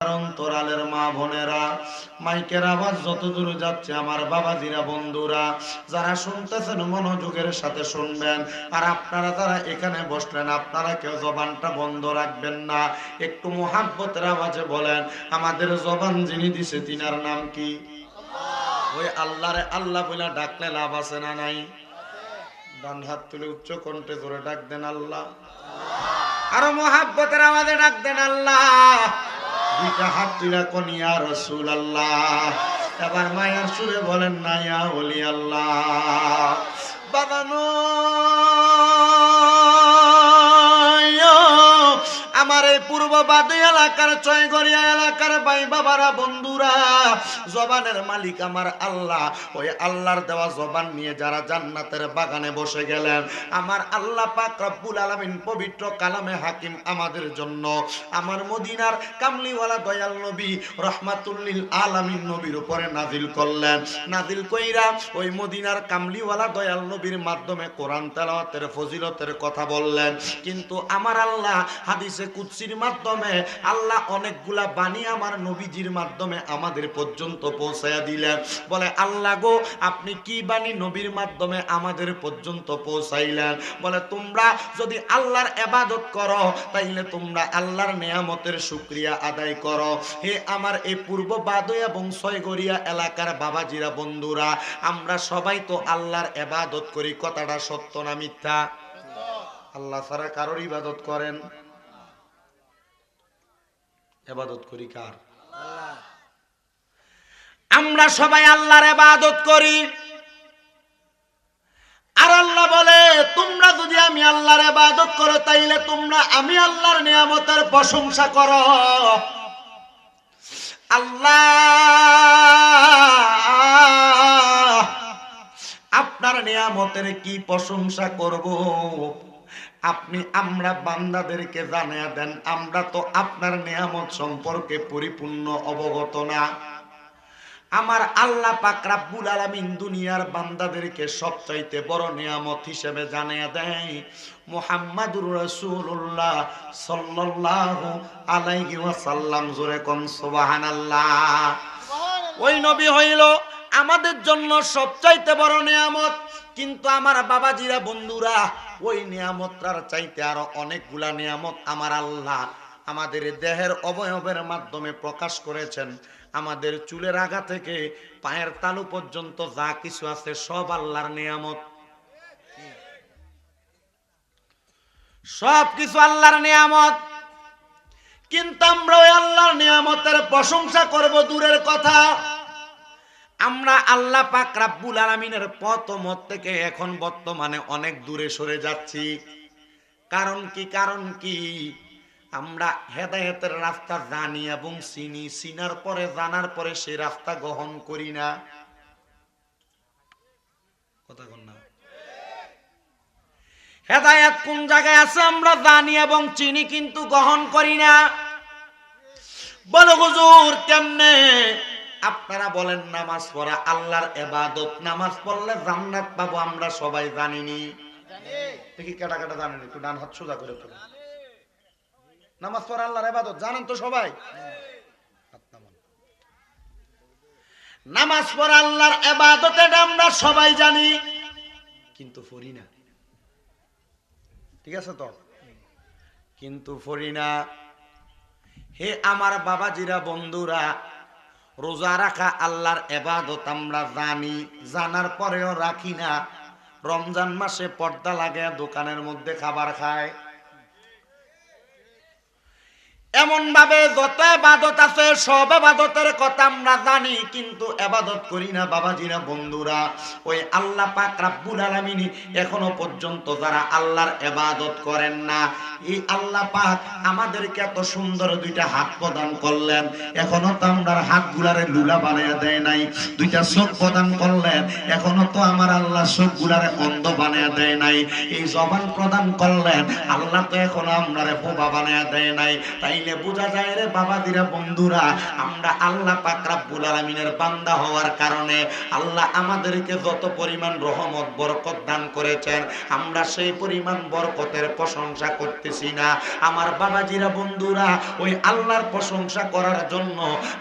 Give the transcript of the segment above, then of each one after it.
অন্তরালের মা বোনেরা, মাইকের আওয়াজ যত দূর যাচ্ছে আমার বাবাজিরা, বন্ধুরা, যারা শুনতেছেন, মনোযোগের সাথে শুনবেন। আর আপনারা যারা এখানে বসলেন, আপনারা কেউ জবানটা বন্ধ রাখবেন না। একটু মোহাব্বতের আওয়াজে বলেন, আমাদের জবান যিনি দিছে, তিনার নাম কি? ওই আল্লাহরে আল্লাহ বলে ডাকলে লাভ আছে না নাই? ডান হাত তুলে উচ্চ কণ্ঠে জোরে ডাক দেন আল্লাহ। আরও মোহাব্বতের আওয়াজে ডাক দেন আল্লাহ। দুইটা হাত তুলে কনিয়া রসুল আল্লাহ এবার মায়ার সুরে বলেন না, ইয়া ওলি আল্লাহ বাবা নয় আমার এই পূর্ব বাদী এলাকার চয়গড়িয়া এলাকার ভাই বাবারা, বন্ধুরা, জবানের মালিক আমার আল্লাহ। ওই আল্লাহর দেওয়া জবান নিয়ে যারা জান্নাতের বাগানে বসে গেলেন, আমার আল্লাহ পাক রব্বুল আলামিন পবিত্র কালামে হাকিম আমাদের জন্য। আমার মদিনার কামলিওয়ালা দয়াল নবী রহমাতুল্লিল আলামিন নবীর উপরে নাজিল করলেন। নাজিল কইরা ওই মদিনার কামলিওয়ালা দয়াল নবীর মাধ্যমে কোরআন তেলাওয়াতের ফজিলতের কথা বললেন। কিন্তু আমার আল্লাহ হাদিসে কুৎসির মাধ্যমে আল্লাহ অনেকগুলা বাণী আমার নবীজির মাধ্যমে আমাদের পর্যন্ত পৌঁছায়া দিলেন। বলে, আল্লাহ গো, আপনি কি বাণী নবীর মাধ্যমে আমাদের পর্যন্ত পৌঁছাইলেন? বলে, তোমরা যদি আল্লাহর এবাদত করো, তাইলে তোমরা আল্লাহর নেয়ামতের শুক্রিয়া আদায় করো। হে আমার এই পূর্ব বাদই এবং ছয়গড়িয়া এলাকার বাবাজিরা, বন্ধুরা, আমরা সবাই তো আল্লাহর এবাদত করি। কথাটা সত্য না মিথ্যা? আল্লাহ ছাড়া কারোর ইবাদত করেন? এবাদত করি কার? আমরা সবাই আল্লাহর এবাদত করি। আর আল্লাহ বলে, তোমরা যদি আমি আল্লাহর এবাদত করো, তাইলে তোমরা আমি আল্লাহর নিয়ামতের প্রশংসা করো। আল্লাহ, আপনার নিয়ামতের কি প্রশংসা করব? আপনি আমরা বান্দাদেরকে জানিয়ে দেন আমরা তো আপনার নিয়ামত সম্পর্কে পরিপূর্ণ অবগত না। আমার আল্লাহ পাক রাব্বুল আলামিন দুনিয়ার বান্দাদেরকে সবচাইতে বড় নিয়ামত হিসেবে জানিয়ে দেয় মুহাম্মাদুর রাসূলুল্লাহ সাল্লাল্লাহু আলাইহি ওয়াসাল্লাম। জোরে কোন সুবহানাল্লাহ। ওই নবী হইল আমাদের জন্য সবচাইতে বড় নিয়ামত। কিন্তু আমার বাবাজিরা, বন্ধুরা, ওই নিয়ামতটার চাইতে আরও অনেকগুলা নিয়ামত আমার আল্লাহ আমাদের দেহের অবয়বের মাধ্যমে প্রকাশ করেছেন। আমাদের চুলের আগা থেকে পায়ের তালু পর্যন্ত যা কিছু আছে সব আল্লাহর নিয়ামত। সব কিছু আল্লাহর নিয়ামত। কিন্তু আমরা ওই আল্লাহর নিয়ামতের প্রশংসা করব দূরের কথা। আমরা আল্লাহ পাক রাব্বুল আলামিনের পথ মত থেকে এখন বর্তমানে অনেক দূরে সরে যাচ্ছি। কারণ কি? কারণ কি? আমরা হেদায়েতের রাস্তা জানি এবং চিনি। চিনার পরে, জানার পরে সেই রাস্তা গ্রহণ করি না। কথা না। হেদায়েত কোন জায়গায় আছে আমরা জানি এবং চিনি, কিন্তু গ্রহণ করি না। বলো হুজুর, কেমনে? আপনারা বলেন নামাজ পড়া আল্লাহর এবাদত। নামাজ পড়লে জান্নাত পাবো আমরা সবাই জানিনি। দেখি কেটা কেটা জানেন একটু ডান হাত সোজা করে। নামাজ পড়া আল্লাহর এবাদত জানেন তো সবাই? নামাজ পড়া আল্লাহর এবাদত এটা আমরা সবাই জানি। কিন্তু পড়ি না। ঠিক আছে তো? কিন্তু পড়ি না। হে আমার বাবাজিরা বন্ধুরা রোজা রাখা আল্লাহর এবাদত আমরা জানি, জানার পরেও রাখি না। রমজান মাসে পর্দা লাগে, দোকানের মধ্যে খাবার খায়। এমন ভাবে যত এবাদত আছে, সব এবাদতের কথা আমরা জানি, কিন্তু এবাদত করি না বাবাজিরা বন্ধুরা। ওই আল্লাহ পাক রাব্বুল আলামিন এখনও পর্যন্ত যারা আল্লাহর এবাদত করেন না, এই আল্লাহ পাক আমাদেরকে এত সুন্দর দুইটা হাত প্রদান করলেন। এখনও তো আমরা হাতগুলারে লুলা বানাইয়া দেয় নাই, দুইটা চোখ প্রদান করলেন। এখনও তো আমার আল্লাহ চোখগুলারে অন্ধ বানাইয়া দেয় নাই। এই জবান প্রদান করলেন, আল্লাহ তো এখনও আমরারে বোবা বানাইয়া দেয় নাই। তাইলে তাইলে বোঝা যায় রে বাবা দিরা বন্ধুরা, আমরা আল্লাহ পাক রাব্বুল বান্দা হওয়ার কারণে আল্লাহ আমাদেরকে যত পরিমাণ রহমত, বরকত দান করেছেন, আমরা সেই পরিমাণ বরকতের প্রশংসা করতেছি না। আমার বাবাজিরা, বন্ধুরা, ওই আল্লাহর প্রশংসা করার জন্য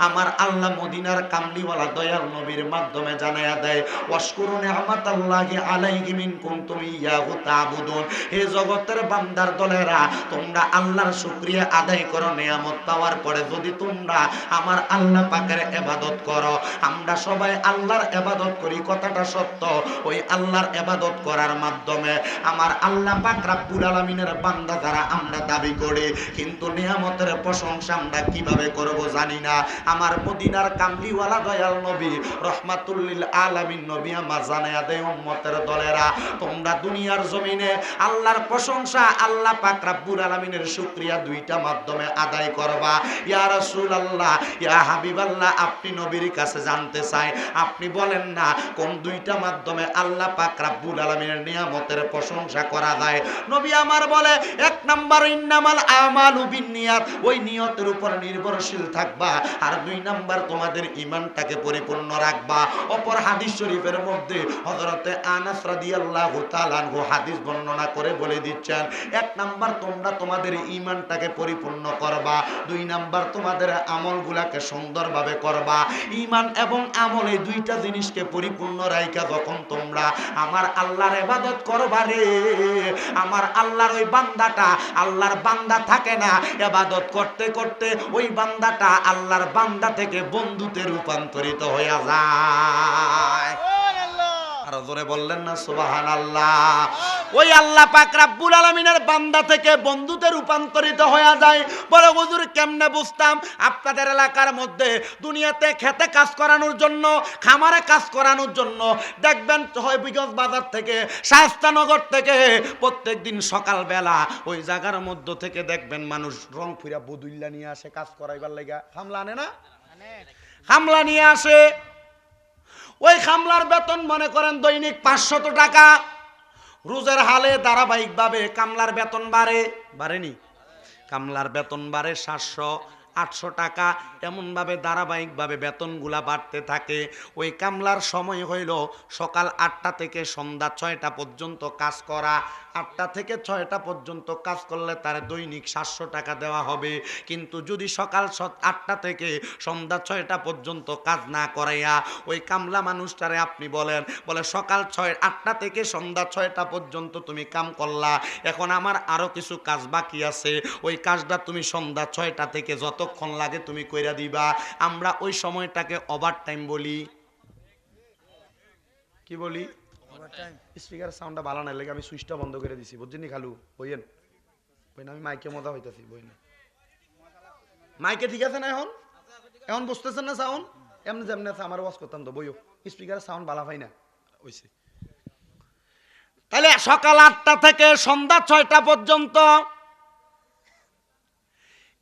আমার আল্লাহ মদিনার কামলিওয়ালা দয়াল নবীর মাধ্যমে জানায়া দেয়, ওয়াশকুরু নি'মাতাল্লাহি আলাইহি মিন কুনতুম ইয়াহু তা'বুদুন। হে জগতের বান্দার দলেরা, তোমরা আল্লাহর শুকরিয়া আদায় করো। নিয়ামত পাওয়ার পরে যদি তোমরা আমার আল্লাহ পাকের ইবাদত করো, আমরা সবাই আল্লাহর ইবাদত করি, কথাটা সত্য। ওই আল্লাহর ইবাদত করার মাধ্যমে আমার আল্লাহ পাক রাব্বুল আলামিনের বান্দা যারা, আমরা দাবি করি। কিন্তু নিয়ামতের প্রশংসা আমরা কীভাবে করব জানি না। আমার মদিনার কামলিওয়ালা দয়াল নবী, রহমাতুল্লিল আলামিন নবী আমার জানায়া দেয়, উম্মতের দলেরা, তোমরা দুনিয়ার জমিনে আল্লাহর প্রশংসা, আল্লাহ পাক রাব্বুল আলামিনের শুকরিয়া দুইটা মাধ্যমে আদায় করবা। ইয়া রাসূলুল্লাহ, ইয়া হাবিবাল্লাহ, আপনি নবীর কাছে জানতে চাই। আপনি বলেন না, কোন দুইটা মাধ্যমে আল্লাহ পাক রাব্বুল আলামিনের নিয়ামতের প্রশংসা করা যায়? নবী আমার বলে, এক নাম্বার, ইন্নামাল আমালু বিন্নিয়াত। ওই নিয়তের উপর নির্ভরশীল থাকবা আর দুই নাম্বার, তোমাদের ঈমানটাকে পরিপূর্ণ রাখবা। অপর হাদিস শরীফের মধ্যে হযরতে আনাস রাদিয়াল্লাহু তাআলা আনহু হাদিস বর্ণনা করে বলে দিচ্ছেন, এক নাম্বার, তোমরা তোমাদের ঈমানটাকে পরিপূর্ণ করবা। দুই নাম্বার, তোমাদের আমলগুলাকে সুন্দরভাবে করবা। ঈমান এবং আমল এই দুইটা জিনিসকে পরিপূর্ণ রাইখা যখন তোমরা আমার আল্লাহর ইবাদত করবা রে, আমার আল্লাহর ওই বান্দাটা আল্লাহর বান্দা থাকে না। এবাদত করতে করতে ওই বান্দাটা আল্লাহর বান্দা থেকে বন্ধুতে রূপান্তরিত হয়ে যায়। আরও জোরে বললেন না সুবাহান আল্লাহ ওই আল্লাহ পাক রাব্বুল বান্দা থেকে বন্ধুতে রূপান্তরিত হয়ে যায়। বলে, হুজুর, কেমনে বুঝতাম? আপনাদের এলাকার মধ্যে দুনিয়াতে খেতে কাজ করানোর জন্য, খামারে কাজ করানোর জন্য, দেখবেন হবিগঞ্জ বাজার থেকে শাস্তানগর থেকে প্রত্যেক দিন সকালবেলা ওই জায়গার মধ্য থেকে দেখবেন মানুষ রং ফিরা বদুল্লা নিয়ে আসে কাজ করাইবার লাগা। হামলা আনে না? হামলা নিয়ে আসে। ওই খামলার বেতন, মনে করেন দৈনিক পাঁচশত টাকা। রোজের হালে ধারাবাহিকভাবে কামলার বেতন বাড়ে। বাড়েনি। কামলার বেতন বাড়ে সাতশো। আটশো টাকা। এমনভাবে ধারাবাহিকভাবে বেতনগুলা বাড়তে থাকে। ওই কামলার সময় হইল সকাল আটটা থেকে সন্ধ্যা ছয়টা পর্যন্ত কাজ করা। আটটা থেকে ছয়টা পর্যন্ত কাজ করলে তার দৈনিক সাতশো টাকা দেওয়া হবে। কিন্তু যদি সকাল আটটা থেকে সন্ধ্যা ছয়টা পর্যন্ত কাজ না করাইয়া ওই কামলা মানুষটারে আপনি বলেন, বলে সকাল ছয়, আটটা থেকে সন্ধ্যা ছয়টা পর্যন্ত তুমি কাম করলা। এখন আমার আরও কিছু কাজ বাকি আছে। ওই কাজটা তুমি সন্ধ্যা ছয়টা থেকে যতক্ষণ লাগে তুমি কইরা দিবা? আমরা ওই সময়টাকে ওভার টাইম বলি। কি বলি? স্পিকার সাউন্ডটা ভালো না লাগে আমি সুইচটা বন্ধ করে দিছি। বুঝছেন খালু? বইয়েন। বইন আমি মাইকে মজা হইতাছি বইন মাইকে ঠিক আছে না এখন? এখন বুঝতেছেন না সাউন্ড এমনি যেমনি আছে আমার ওয়াজ করতাম তো বইও। স্পিকারের সাউন্ড ভালো হয় না। ওইসে তাহলে সকাল আটটা থেকে সন্ধ্যা ছয়টা পর্যন্ত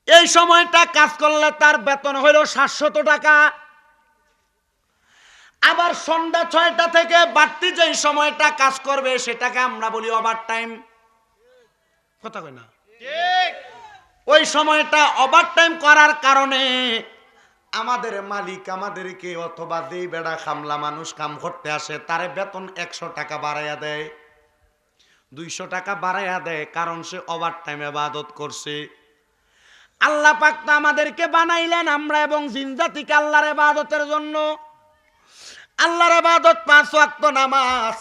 এই সময়টা কাজ করলে তার বেতন হইল সাতশত টাকা। আবার সন্ধ্যা ছয়টা থেকে বাড়তি যে সময়টা কাজ করবে সেটাকে আমরা বলি ওভার টাইম কথা কই না? ওই সময়টা ওভার টাইম করার কারণে আমাদের মালিক আমাদেরকে অথবা যেই বেড়া খামলা মানুষ কাম করতে আসে তারে বেতন একশো টাকা বাড়াইয়া দেয়। দুইশো টাকা বাড়াইয়া দেয় কারণ সে ওভার টাইম এবাদত করছে। আল্লাহ পাক তো আমাদেরকে বানাইলেন আমরা এবং জিনজাতিকে আল্লাহর এবাদতের জন্য। আল্লাহর এবাদত পাঁচ ওয়াক্ত নামাজ,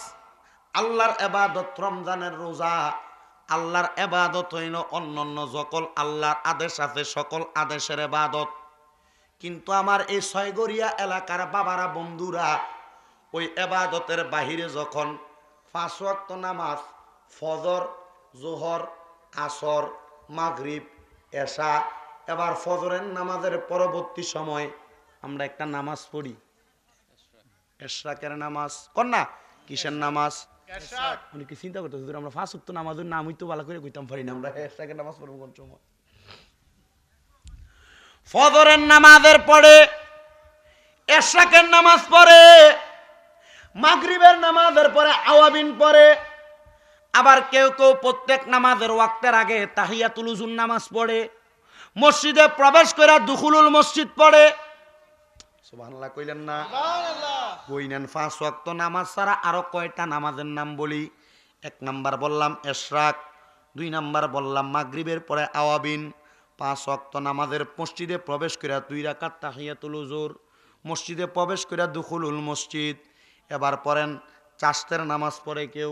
আল্লাহর এবাদত রমজানের রোজা, আল্লাহর এবাদত হইল অন্যান্য সকল আল্লাহর আদেশ আছে সকল আদেশের এবাদত কিন্তু আমার এই ছয়গড়িয়া এলাকার বাবারা, বন্ধুরা, ওই এবাদতের বাহিরে যখন পাঁচ ওয়াক্ত নামাজ, ফজর, জোহর, আসর, মাগরিব এশা, এবার ফজরের নামাজের পরবর্তী সময় আমরা একটা নামাজ পড়ি। এশরাকের নামাজ। না? কিসের নামাজ? চিন্তা করতেছে? যদি আমরা নামাজের নাম হইতো ভালো করে কইতাম, পারি না আমরা। নামাজ পড়ব কোন সময়? ফজরের নামাজের পরে, এশরাকের নামাজ পড়ে মাগরিবের নামাজের পরে, আওয়াবিন পড়ে আবার কেউ কেউ প্রত্যেক নামাজের ওয়াক্তের আগে তাহিয়াতুল উজুন নামাজ পড়ে মসজিদে প্রবেশ করে দুখুলুল মসজিদ পড়ে। সুবহানাল্লাহ কইলেন না? বই নেন পাঁচ ওয়াক্ত নামাজ ছাড়া আরও কয়টা নামাজের নাম বলি? এক নাম্বার বললাম এশরাক দুই নাম্বার বললাম মাগরিবের পরে আওয়াবিন। পাঁচ ওয়াক্ত নামাজের মসজিদে প্রবেশ করে দুই রাকাত তাহিয়াতুল উজুর মসজিদে প্রবেশ করে দুখুলুল মসজিদ। এবার পড়েন চাস্তের নামাজ পড়ে কেউ।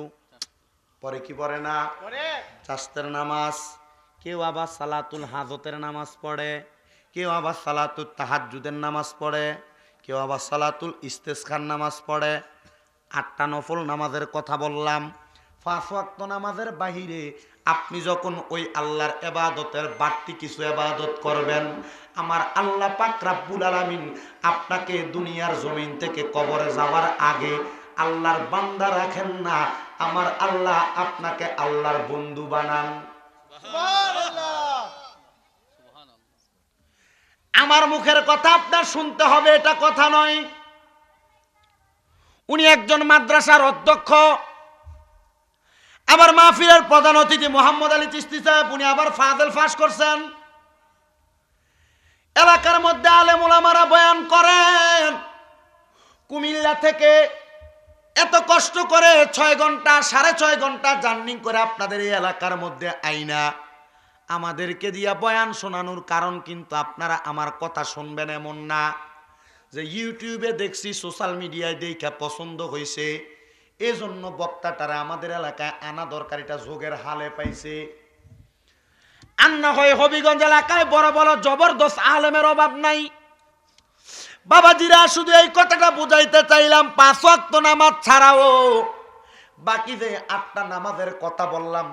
পরে কি পড়ে না? চাস্তের নামাজ। কেউ আবার সালাতুল হাজতের নামাজ পড়ে। কেউ আবার সালাতুল তাহাজুদের নামাজ পড়ে। কেউ আবার সালাতুল ইস্তেসখার নামাজ পড়ে। আটটা নফল নামাজের কথা বললাম। পাঁচ ওয়াক্ত নামাজের বাহিরে আপনি যখন ওই আল্লাহর এবাদতের বাড়তি কিছু এবাদত করবেন আমার আল্লাহ পাক রাব্বুল আলামিন আপনাকে দুনিয়ার জমিন থেকে কবরে যাওয়ার আগে আল্লাহর বান্দা রাখেন না, আমার আল্লাহ আপনাকে আল্লাহর বন্ধু বানান। আমার মুখের কথা আপনার শুনতে হবে, এটা কথা নয়। উনি একজন মাদ্রাসার অধ্যক্ষ। আবার মাহফিলের প্রধান অতিথি মোহাম্মদ আলী চিস্তি সাহেব, উনি আবার ফাদেল ফাঁস করছেন। এলাকার মধ্যে আলেম ওলামারা বয়ান করেন। কুমিল্লা থেকে এত কষ্ট করে ছয় ঘণ্টা, সাড়ে ছয় ঘণ্টা জার্নি করে আপনাদের এই এলাকার মধ্যে আইনা। আমাদেরকে দিয়া বয়ান শোনানোর কারণ কিন্তু আপনারা আমার কথা শুনবেন এমন না। যে ইউটিউবে দেখছি, সোশ্যাল মিডিয়ায় দেখা পছন্দ হয়েছে এজন্য বক্তাটারা আমাদের এলাকায় আনা দরকারিটা যোগের হালে পাইছে। আন্না হয় হবিগঞ্জ এলাকায় বড় বড় জবরদস্ত আলেমের অভাব নাই। বাবাজিরা শুধু এই কথাটা বুঝাইতে চাইলাম, পাঁচ ওয়াক্ত নামাজ ছাড়াও। বাকি যে আটটা নামাজের কথা বললাম,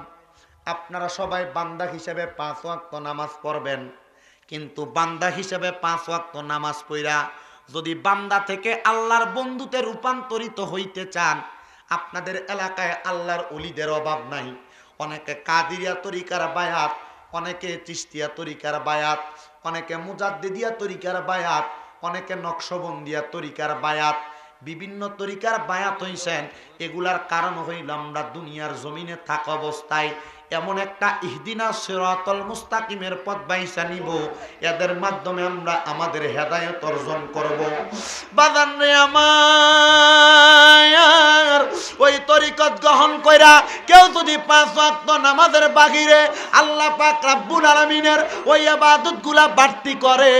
আপনারা সবাই বান্দা হিসেবে পাঁচ ওয়াক্ত নামাজ পড়বেন। কিন্তু বান্দা হিসেবে পাঁচ ওয়াক্ত নামাজ পড়া যদি বান্দা থেকে আল্লাহর বন্ধুতে রূপান্তরিত হইতে চান, আপনাদের এলাকায় আল্লাহর অলিদের অভাব নাই। অনেকে কাদিরিয়া তরিকার বায়াত, অনেকে চিস্তিয়া তরিকার বায়াত, অনেকে মুজাদ্দিদিয়া তরিকার বায়াত অনেকে নকশবন্দিয়া তরিকার বায়াত, বিভিন্ন তরিকার বায়াত হইছেন। এগুলার কারণ হইল আমরা দুনিয়ার জমিনে থাকা অবস্থায় এমন একটা ইহদিনা সিরাতল মুস্তাকিমের পথ বাইসা নিব। এদের মাধ্যমে আমরা আমাদের হেদায়ত অর্জন করব। বাদান রে আমার, ওই তরিকত গ্রহণ কইরা কেউ যদি পাঁচ ওয়াক্ত নামাজের বাহিরে আল্লাহ পাক রাব্বুল আলামিনের ওই ইবাদতগুলা বাড়তি করে,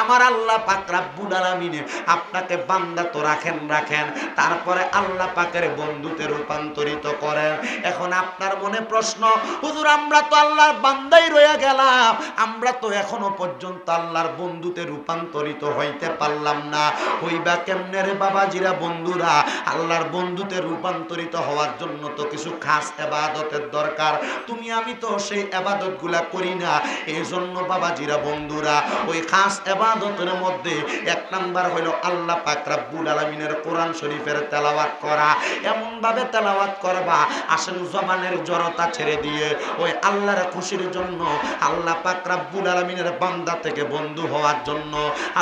আমার আল্লাহ পাক রাব্বুল আলামিনে আপনাকে বান্দা তো রাখেন রাখেন। তারপরে আল্লাহ পাকের বন্ধুতে রূপান্তরিত করেন। এখন আপনার মনে প্রশ্ন হুজুর, আমরা তো আল্লাহর বান্দাই রয়ে গেলাম। আমরা তো এখনও পর্যন্ত আল্লাহর বন্ধুতে রূপান্তরিত হইতে পারলাম না। হইবা কেমনে রে বাবাজিরা বন্ধুরা? আল্লাহর বন্ধুতে রূপান্তরিত হওয়ার জন্য তো কিছু খাস এবাদতের দরকার। তুমি, আমি তো সেই এবাদতগুলা করি না। এই জন্য বাবাজিরা বন্ধুরা, ওই খাস এবাদতের মধ্যে এক নাম্বার হইল আল্লাহ পাক রাব্বুল আলামিনের কোরআন শরীফের তেলাওয়াত করা। এমন ভাবে তেলাওয়াত করবা, আসেন জবানের জড়তা ছেড়ে দিয়ে। ওই আল্লাহর খুশির জন্য, আল্লাহ পাক রাব্বুল আলামিনের বান্দা থেকে বন্ধু হওয়ার জন্য,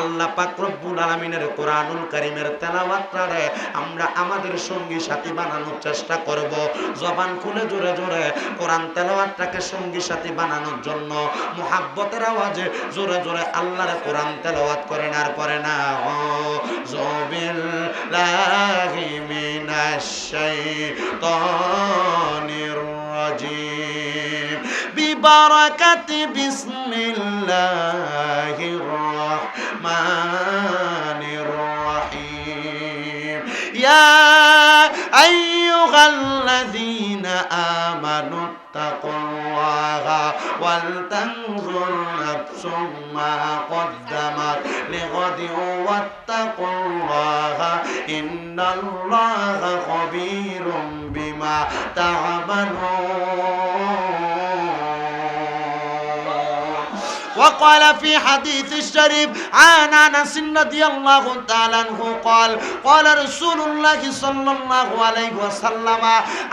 আল্লাহ পাক রব্বুল আলামিনের কোরআনুল কারীমের তেলাওয়াতটারে আমরা আমাদের সঙ্গী সাথী বানানোর চেষ্টা করব। জবান খুলে জোরে জোরে কোরআন তেলাওয়াতটাকে সঙ্গী সাথী বানানোর জন্য, মুহাব্বতের আওয়াজে জোরে জোরে আল্লাহর কোরআন তেলাওয়াত করেন আর পরে না জবিল লাহি মিনাশ শাইতানির রাজিম البركة بسم الله الرحمن الرحيم. يا أيها الذين آمنوا اتقوا الله ولتنظر نفس ما قدمت لغد واتقوا الله إن الله خبير بما تعملون. وقال في حديث الشريف عن انس رضي الله تعالى عنه قال قال رسول الله صلى الله عليه وسلم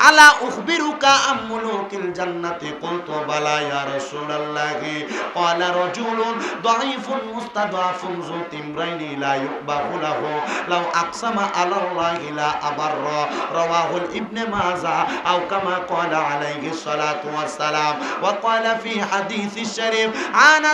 الا اخبرك عن ملوك الجنه قلت بلى يا رسول الله قال رجل ضعيف مستضعف ذو تمرين لا يؤبه له لو اقسم على الله لا ابر رواه الابن ماجه او كما قال عليه الصلاه والسلام وقال في حديث الشريف عن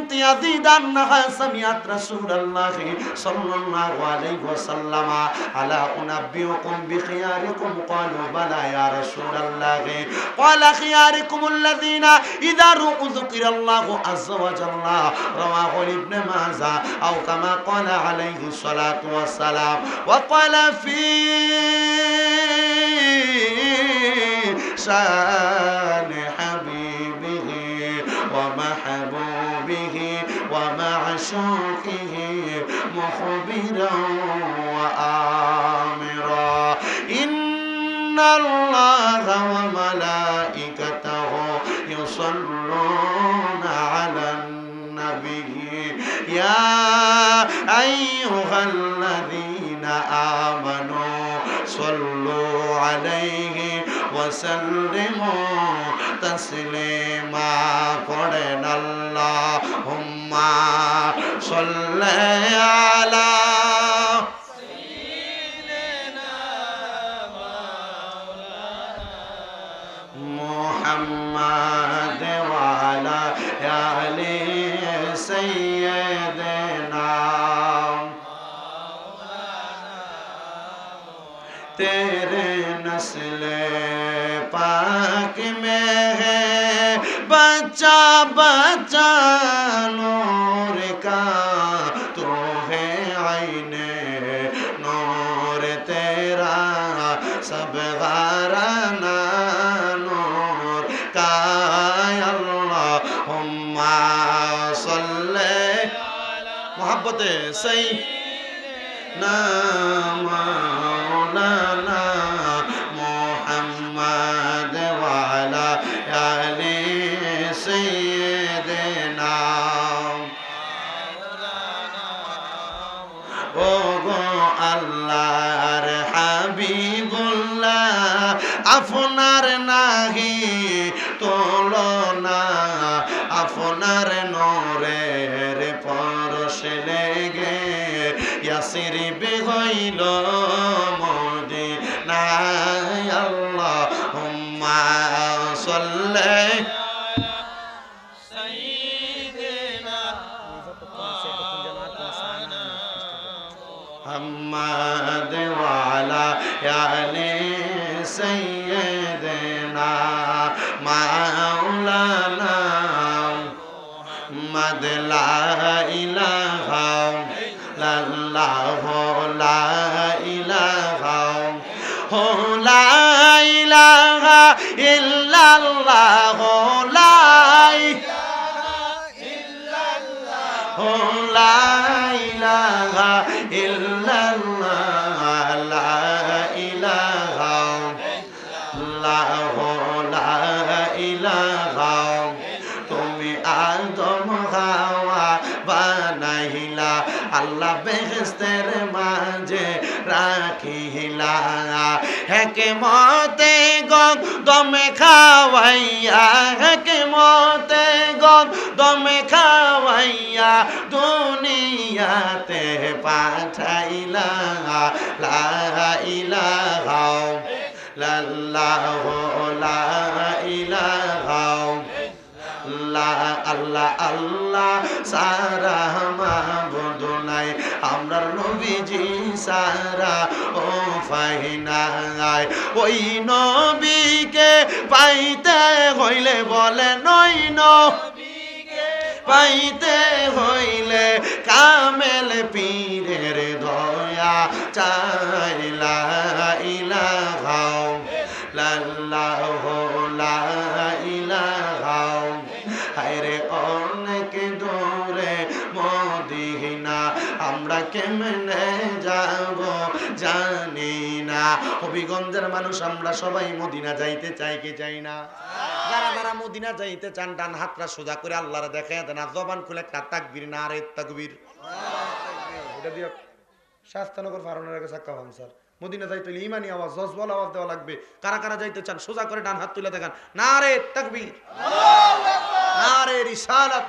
بنت يزيد أنها سمعت رسول الله صلى الله عليه وسلم ألا أنبئكم بخياركم قالوا بلى يا رسول الله قال خياركم الذين إذا رؤوا ذكر الله عز وجل رواه ابن ماجه أو كما قال عليه الصلاة والسلام وقال في شان مخبرا وآمرا إن الله وملائكته يصلون على النبي يا أيها الذين آمنوا صلوا عليه وسلموا تسليما قرن اللهم صل على تیرے نسل پاک میں ہے۔ بچہ بچہ نور کا تو ہے عین نور تیرا۔ سب غارنا نور کا۔ اللہم صلی محبت سیدنا তুলনা আপনার নরের পরশ লেগে ইয়াসির বেহইল ইল্লাল্লাহ লা ইলাহা ইল্লাল্লাহ, লা ইলাহা লা ইলাহা তুমি আদম, হাওয়া বানাইলা, আল্লাহ বেহেস্তের মাঝে রাখিলা। হেকে মতে গম দমে খাওয়াইয়া হেকে মতে গম দমে খাওয়াইয়া দুনিয়াতে পাঠাইলা। লা ইলাহা, লাল্লাহ লা ইলাহা। আল্লাহ আল্লাহ আল্লাহ সারা মাহবুদ নাই। আমরার নবীজি সারা ও ফাইনাই ওই নবীকে পাইতে হইলে বলে নই পাইতে হইলে কামেল পীরের দয়া চাইলা ইলাহা লাল্লাহ কেমনে যাব জানি না। হবিগঞ্জের মানুষ, আমরা সবাই মদিনা যাইতে চাই কি চাই না? যারা যারা মদিনা যাইতে চান, ডান হাতটা সোজা করে আল্লাহর দেখে দেন, আর জবান খুলে একটা তাকবীর না, আরে তাকবীর। এটা দিয়ে শাস্তানগর ফারনের আগে সাক্কা ভাঙ স্যার। মদিনা যাইতে হলে ইমানি আওয়াজ, জজবল আওয়াজ দেওয়া লাগবে। কারা কারা যাইতে চান, সোজা করে ডান হাত তুলে দেখান। না রে তাকবীর। না রে রিসালাত।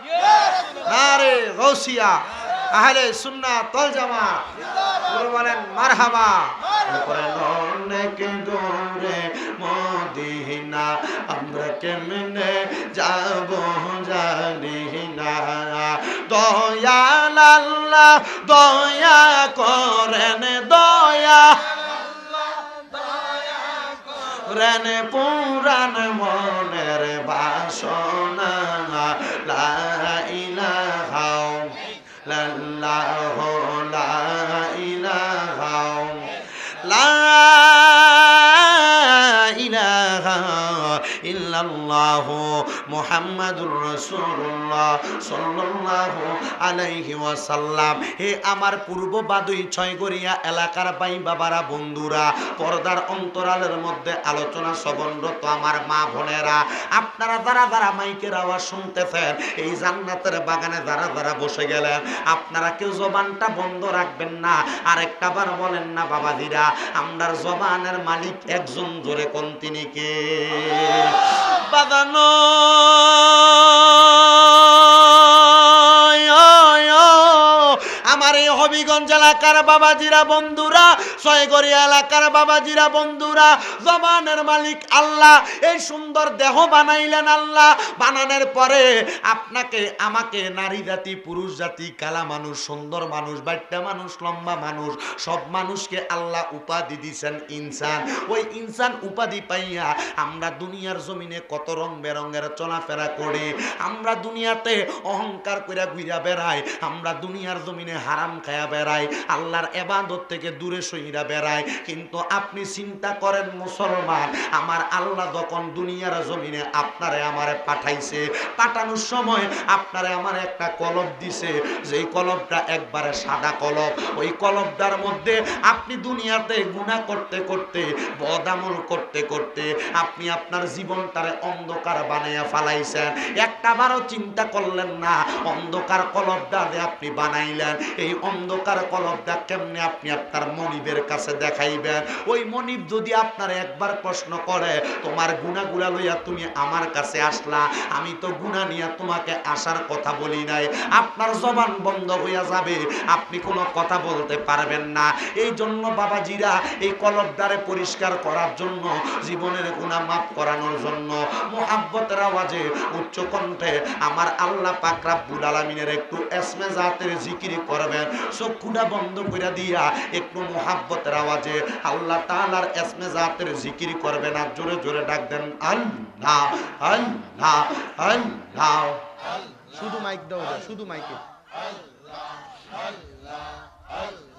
না রে গৌসিয়া আহলে সুন্নাত তল জামা বলেন দূরে মদিনা আমরা কেমনে যাব জানি না দয়াল দয়া করেন, দয়া। রেন পুরাণ মনের বাসনা, লা ইলাহা লাল্লাহ লা ইলাহা লা ইলাহা ইল্লাল্লাহ মুহাম্মাদুর রাসূলুল্লাহ সাল্লাল্লাহু আলাইহি ওয়াসাল্লাম। হে আমার পূর্ব বাদুই ছয়গড়িয়া এলাকার ভাই বাবারা, বন্ধুরা, পর্দার অন্তরালের মধ্যে আলোচনা শ্রবণরত আমার মা বোনেরা, আপনারা যারা যারা মাইকের আওয়াজ শুনতেছেন, এই জান্নাতের বাগানে যারা যারা বসে গেলেন, আপনারা কেউ জবানটা বন্ধ রাখবেন না। আরেকটা বার বলেন না, বাবাজিরা, আমরার জবানের মালিক একজন জোরে কোন তিনি কে? বাদানো। এলাকার বাবাজিরা, বন্ধুরা ছয়গড়িয়া এলাকার বাবাজিরা, বন্ধুরা জবানের মালিক আল্লাহ, এই সুন্দর দেহ বানাইলেন আল্লাহ। বানানোর পরে আপনাকে, আমাকে নারী জাতি, পুরুষ জাতি, কালা মানুষ, সুন্দর মানুষ বাট্টা মানুষ, লম্বা মানুষ, সব মানুষকে আল্লাহ উপাধি দিছেন ইনসান। ওই ইনসান উপাধি পাইয়া আমরা দুনিয়ার জমিনে কত রং বেরঙের চলাফেরা করি। আমরা দুনিয়াতে অহংকার কইরা ঘুরা বেড়াই। আমরা দুনিয়ার জমিনে হারাম খায়া বেড়াই। আল্লাহর এবাদত থেকে দূরে সইরা বেড়াই কিন্তু আপনি চিন্তা করেন, মুসলমান, আমার আল্লাহ যখন দুনিয়ার জমিনে আপনারে আমারে পাঠাইছে, পাঠানোর সময় আপনারে আমার একটা কলব দিছে। যেই কলবটা একবারে সাদা কলব। ওই কলবটার মধ্যে আপনি দুনিয়াতে গুণা করতে করতে বদামল করতে করতে আপনি আপনার জীবনটারে অন্ধকার বানাইয়া ফালাইছেন। একটা বারও চিন্তা করলেন না, অন্ধকার কলবটা আপনি বানাইলেন, এই অন্ধকার কলবটা কেমনে আপনি আপনার মনিবের কাছে দেখাইবেন? ওই মনিব যদি আপনার একবার প্রশ্ন করে, তোমার গুণাগুলা লইয়া তুমি আমার কাছে আসলা? আমি তো গুণা নিয়ে তোমাকে আসার কথা বলি নাই। আপনার জবান বন্ধ হইয়া যাবে। আপনি কোনো কথা বলতে পারবেন না। এই জন্য বাবাজিরা এই কলবদারে পরিষ্কার করার জন্য, জীবনের গুণা মাফ করানোর জন্য মোহাব্বতের আওয়াজে উচ্চ কণ্ঠে আমার আল্লাহ পাক রাব্বুল আলামিনের একটু এসমে জাতের জিকির করবেন। চক্ষুটা বন্ধ করে দিয়া একটু মোহাব্বতের আওয়াজে আল্লাহ তালার এসমে জাতের জিকির করবেন আর জোরে জোরে ডাক দেন আল্লাহ আল্লাহ আল্লাহ। শুধু মাইক দাও শুধু মাইকে। আল্লাহ আল্লাহ Allah.